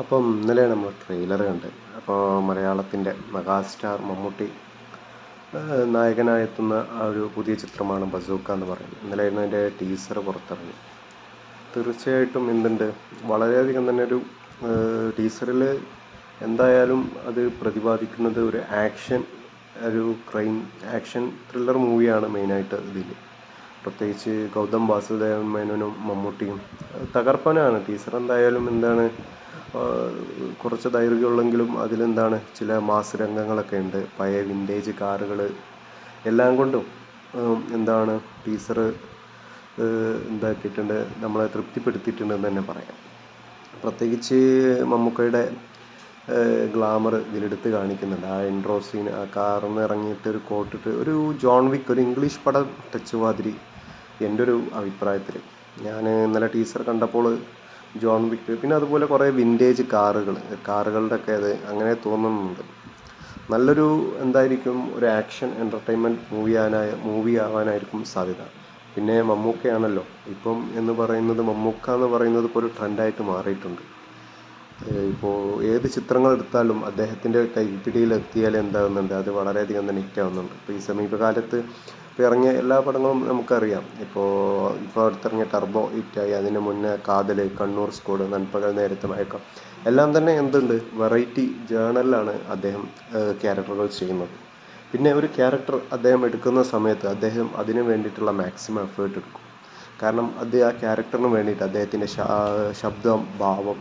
അപ്പം ഇന്നലെ നമ്മൾ ട്രെയിലർ കണ്ട്. അപ്പോൾ മലയാളത്തിന്റെ മെഗാസ്റ്റാർ മമ്മൂട്ടി നായകനായെത്തുന്ന ആ ഒരു പുതിയ ചിത്രമാണ് ബസൂക്ക എന്ന് പറയുന്നത്. ഇന്നലെ ആയിരുന്നു അതിന്റെ ടീസർ പുറത്തിറങ്ങി തീർച്ചയായിട്ടും എന്തുണ്ട്? വളരെയധികം തന്നെ ഒരു ടീസറിൽ എന്തായാലും അത് പ്രതിപാദിക്കുന്നത് ഒരു ആക്ഷൻ ഒരു ക്രൈം ആക്ഷൻ ത്രില്ലർ മൂവിയാണ് മെയിനായിട്ട് ഇതിൽ പ്രത്യേകിച്ച് ഗൗതം വാസുദേവൻ മേനോനും മമ്മൂട്ടിയും തകർപ്പനാണ്. ടീച്ചർ എന്തായാലും എന്താണ് കുറച്ച് ദൈർഘ്യമുള്ളെങ്കിലും അതിലെന്താണ് ചില മാസ് രംഗങ്ങളൊക്കെ ഉണ്ട്. പഴയ വിന്റേജ് കാറുകൾ എല്ലാം കൊണ്ടും എന്താണ് ടീച്ചർ എന്താക്കിയിട്ടുണ്ട് നമ്മളെ തൃപ്തിപ്പെടുത്തിയിട്ടുണ്ടെന്ന് തന്നെ പറയാം. പ്രത്യേകിച്ച് മമ്മൂക്കയുടെ ഗ്ലാമർ ഇതിലെടുത്ത് കാണിക്കുന്നുണ്ട്. ആ ഇൻട്രോ സീൻ ആ കാറിൽ നിന്ന് ഇറങ്ങിയിട്ട് ഒരു കോട്ടിട്ട് ഒരു ജോൺ വിക്ക് ഒരു ഇംഗ്ലീഷ് പടം ടച്ച് മാതിരി എന്റെ ഒരു അഭിപ്രായത്തിൽ ഞാൻ ഇന്നലെ ടീസർ കണ്ടപ്പോൾ ജോൺ വിക്ക് പിന്നെ അതുപോലെ കുറേ വിന്റേജ് കാറുകൾ കാറുകളുടെ ഒക്കെ അത് അങ്ങനെ തോന്നുന്നുണ്ട്. നല്ലൊരു എന്തായിരിക്കും ഒരു ആക്ഷൻ എന്റർടൈൻമെന്റ് മൂവി ആനായ മൂവി ആവാനായിരിക്കും സാധ്യത. പിന്നെ മമ്മൂക്കയാണല്ലോ. ഇപ്പം എന്ന് പറയുന്നത് മമ്മൂക്ക എന്ന് പറയുന്നത് ഇപ്പോൾ ഒരു ട്രെൻഡായിട്ട് മാറിയിട്ടുണ്ട്. ഇപ്പോൾ ഏത് ചിത്രങ്ങൾ എടുത്താലും അദ്ദേഹത്തിന്റെ കൈപ്പിടിയിൽ എത്തിയാൽ എന്താകുന്നുണ്ട് അത് വളരെയധികം തന്നെ ഹിറ്റാവുന്നുണ്ട് ഇപ്പോൾ ഈ സമീപകാലത്ത് ഇപ്പോൾ ഇറങ്ങിയ എല്ലാ പടങ്ങളും നമുക്കറിയാം. ഇപ്പോൾ ഇപ്പോൾ അടുത്തിറങ്ങിയ ടർബോ ഹിറ്റായി അതിന് മുന്നേ കാതൽ കണ്ണൂർ സ്കോഡ് നൻപകൽ നേരത്തെ മയക്കം. എല്ലാം തന്നെ എന്തുണ്ട്? വെറൈറ്റി ജേണലിലാണ് അദ്ദേഹം ക്യാരക്ടറുകൾ ചെയ്യുന്നത്. പിന്നെ ഒരു ക്യാരക്ടർ അദ്ദേഹം എടുക്കുന്ന സമയത്ത് അദ്ദേഹം അതിന് വേണ്ടിയിട്ടുള്ള മാക്സിമം എഫേർട്ട് എടുക്കും. കാരണം അത് ആ ക്യാരക്ടറിന് വേണ്ടിയിട്ട് അദ്ദേഹത്തിന്റെ ശബ്ദം ഭാവം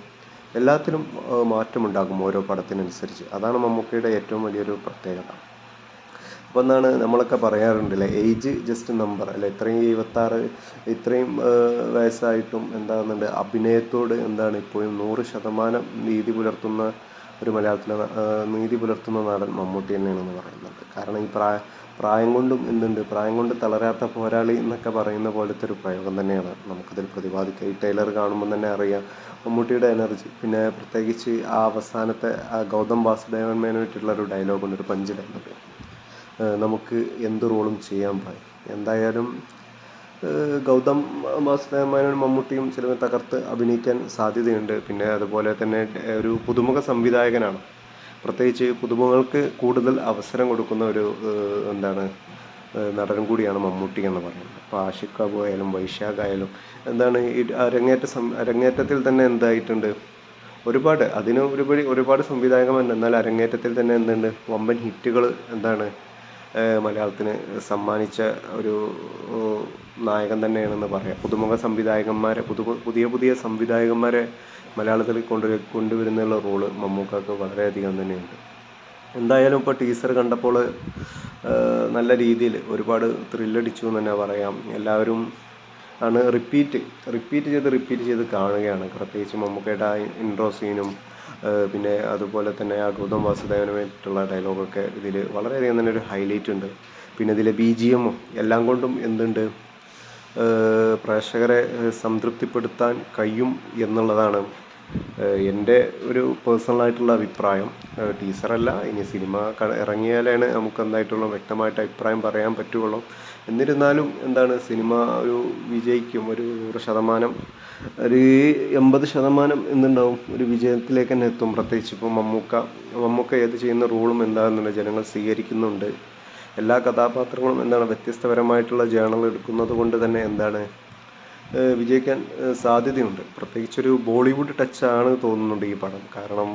എല്ലാത്തിലും മാറ്റമുണ്ടാകും ഓരോ പടത്തിനനുസരിച്ച്. അതാണ് മമ്മൂക്കയുടെ ഏറ്റവും വലിയൊരു പ്രത്യേകത. അപ്പോൾ എന്താണ് നമ്മളൊക്കെ പറയാറുണ്ടല്ലേ ഏജ് ജസ്റ്റ് നമ്പർ അല്ലെ ഇത്രയും എഴുപത്താറ് ഇത്രയും വയസ്സായിട്ടും എന്താകുന്നുണ്ട് അഭിനയത്തോട് എന്താണ് ഇപ്പോഴും നൂറ് ശതമാനം നീതി പുലർത്തുന്ന ഒരു മലയാളത്തിലെ നീതി പുലർത്തുന്ന നടൻ മമ്മൂട്ടി തന്നെയാണെന്ന് പറയുന്നത് കാരണം ഈ പ്രായ പ്രായം കൊണ്ടും എന്തുണ്ട് പ്രായം കൊണ്ട് തളരാത്ത പോരാളി എന്നൊക്കെ പറയുന്ന പോലത്തെ ഒരു പ്രയോഗം തന്നെയാണ് നമുക്കതിൽ പ്രതിപാദിക്കുക. ഈ ടൈലർ കാണുമ്പോൾ തന്നെ അറിയാം മമ്മൂട്ടിയുടെ എനർജി. പിന്നെ പ്രത്യേകിച്ച് ആ അവസാനത്തെ ആ ഗൗതം വാസുദേവൻ മേനോയിട്ടുള്ള ഒരു ഡയലോഗുണ്ട് ഒരു പഞ്ച് ഡയലോഗ്. നമുക്ക് എന്ത് റോളും ചെയ്യാൻ പറയും എന്തായാലും ഗൗതം വാസുദേവൻ മമ്മൂട്ടിയും ചിലപ്പോൾ തകർത്ത് അഭിനയിക്കാൻ സാധ്യതയുണ്ട്. പിന്നെ അതുപോലെ തന്നെ ഒരു പുതുമുഖ സംവിധായകനാണ്. പ്രത്യേകിച്ച് പുതുമുഖങ്ങൾക്ക് കൂടുതൽ അവസരം കൊടുക്കുന്ന ഒരു എന്താണ് നടൻ കൂടിയാണ് മമ്മൂട്ടി എന്ന് പറയുന്നത്. അപ്പോൾ ആഷിഖ് കപൂർ ആയാലും വൈശാഖ് ആയാലും എന്താണ് ഈ അരങ്ങേറ്റ സം അരങ്ങേറ്റത്തിൽ തന്നെ എന്തായിട്ടുണ്ട്? ഒരുപാട്. അതിന് ഒരുപടി ഒരുപാട് സംവിധായകമല്ല എന്നാൽ അരങ്ങേറ്റത്തിൽ തന്നെ എന്തുണ്ട്? വമ്പൻ ഹിറ്റുകൾ എന്താണ്? മലയാളത്തിന് സമ്മാനിച്ച ഒരു നായകൻ തന്നെയാണെന്ന് പറയാം. പുതുമുഖ സംവിധായകന്മാരെ പുതു പുതിയ പുതിയ സംവിധായകന്മാരെ മലയാളത്തിൽ കൊണ്ടു കൊണ്ടുവരുന്നുള്ള റോൾ മമ്മൂക്കാക്ക് വളരെയധികം തന്നെയുണ്ട്. എന്തായാലും ഇപ്പോൾ ടീസർ കണ്ടപ്പോൾ നല്ല രീതിയിൽ ഒരുപാട് ത്രില്ലടിച്ചു എന്ന് തന്നെ പറയാം. എല്ലാവരും ആണ് റിപ്പീറ്റ് റിപ്പീറ്റ് ചെയ്ത് റിപ്പീറ്റ് ചെയ്ത് കാണുകയാണ്. പ്രത്യേകിച്ച് മമ്മൂക്കയുടെ ആ ഇൻട്രോ സീനും പിന്നെ അതുപോലെ തന്നെ ആ ഗൗതം വാസുദേവനുമായിട്ടുള്ള ഡയലോഗൊക്കെ ഇതിൽ വളരെയധികം തന്നെ ഒരു ഹൈലൈറ്റ് ഉണ്ട്. പിന്നെ ഇതിലെ ബി ജി എമ്മും എല്ലാം കൊണ്ടും എന്തുണ്ട്? പ്രേക്ഷകരെ സംതൃപ്തിപ്പെടുത്താൻ കഴിയും എന്നുള്ളതാണ്. എന്റെ ഒരു പേഴ്സണലായിട്ടുള്ള അഭിപ്രായം ടീച്ചറല്ല ഇനി സിനിമ ഇറങ്ങിയാലാണ് നമുക്ക് എന്തായിട്ടുള്ള വ്യക്തമായിട്ട് അഭിപ്രായം പറയാൻ പറ്റുള്ളൂ എന്നിരുന്നാലും എന്താണ് സിനിമ ഒരു വിജയിക്കും ഒരു നൂറ് ശതമാനം ഒരു എൺപത് ശതമാനം എന്നുണ്ടാവും. ഒരു വിജയത്തിലേക്ക് തന്നെ എത്തും. പ്രത്യേകിച്ച് ഇപ്പോൾ മമ്മൂക്ക മമ്മൂക്ക ഏത് ചെയ്യുന്ന റോളും എന്താണെന്നുണ്ട് ജനങ്ങൾ സ്വീകരിക്കുന്നുണ്ട്. എല്ലാ കഥാപാത്രങ്ങളും എന്താണ് വ്യത്യസ്തപരമായിട്ടുള്ള ജേണൽ എടുക്കുന്നത് കൊണ്ട് തന്നെ എന്താണ് വിജയിക്കാൻ സാധ്യതയുണ്ട്. പ്രത്യേകിച്ചൊരു ബോളിവുഡ് ടച്ചാണ് തോന്നുന്നുണ്ട് ഈ പടം. കാരണം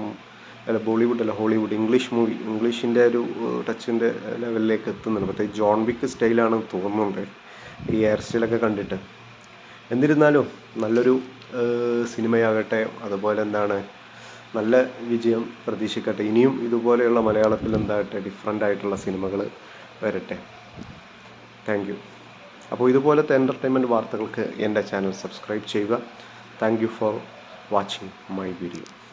അല്ല ബോളിവുഡ് അല്ല ഹോളിവുഡ് ഇംഗ്ലീഷ് മൂവി ഇംഗ്ലീഷിന്റെ ഒരു ടച്ചിന്റെ ലെവലിലേക്ക് എത്തുന്നുണ്ട്. പ്രത്യേകിച്ച് ജോൺ വിക്ക് സ്റ്റൈലാണ് തോന്നുന്നുണ്ട് ഈ ഹെയർ സ്റ്റൈലൊക്കെ കണ്ടിട്ട്. എന്നിരുന്നാലും നല്ലൊരു സിനിമയാകട്ടെ അതുപോലെ എന്താണ് നല്ല വിജയം പ്രതീക്ഷിക്കട്ടെ ഇനിയും ഇതുപോലെയുള്ള മലയാളത്തിൽ എന്താകട്ടെ ഡിഫറെന്റ് ആയിട്ടുള്ള സിനിമകൾ വരട്ടെ. താങ്ക് അപ്പോൾ ഇതുപോലത്തെ എന്റർടൈൻമെന്റ് വാർത്തകൾക്ക് എന്റെ ചാനൽ സബ്സ്ക്രൈബ് ചെയ്യുക. Thank you for watching my video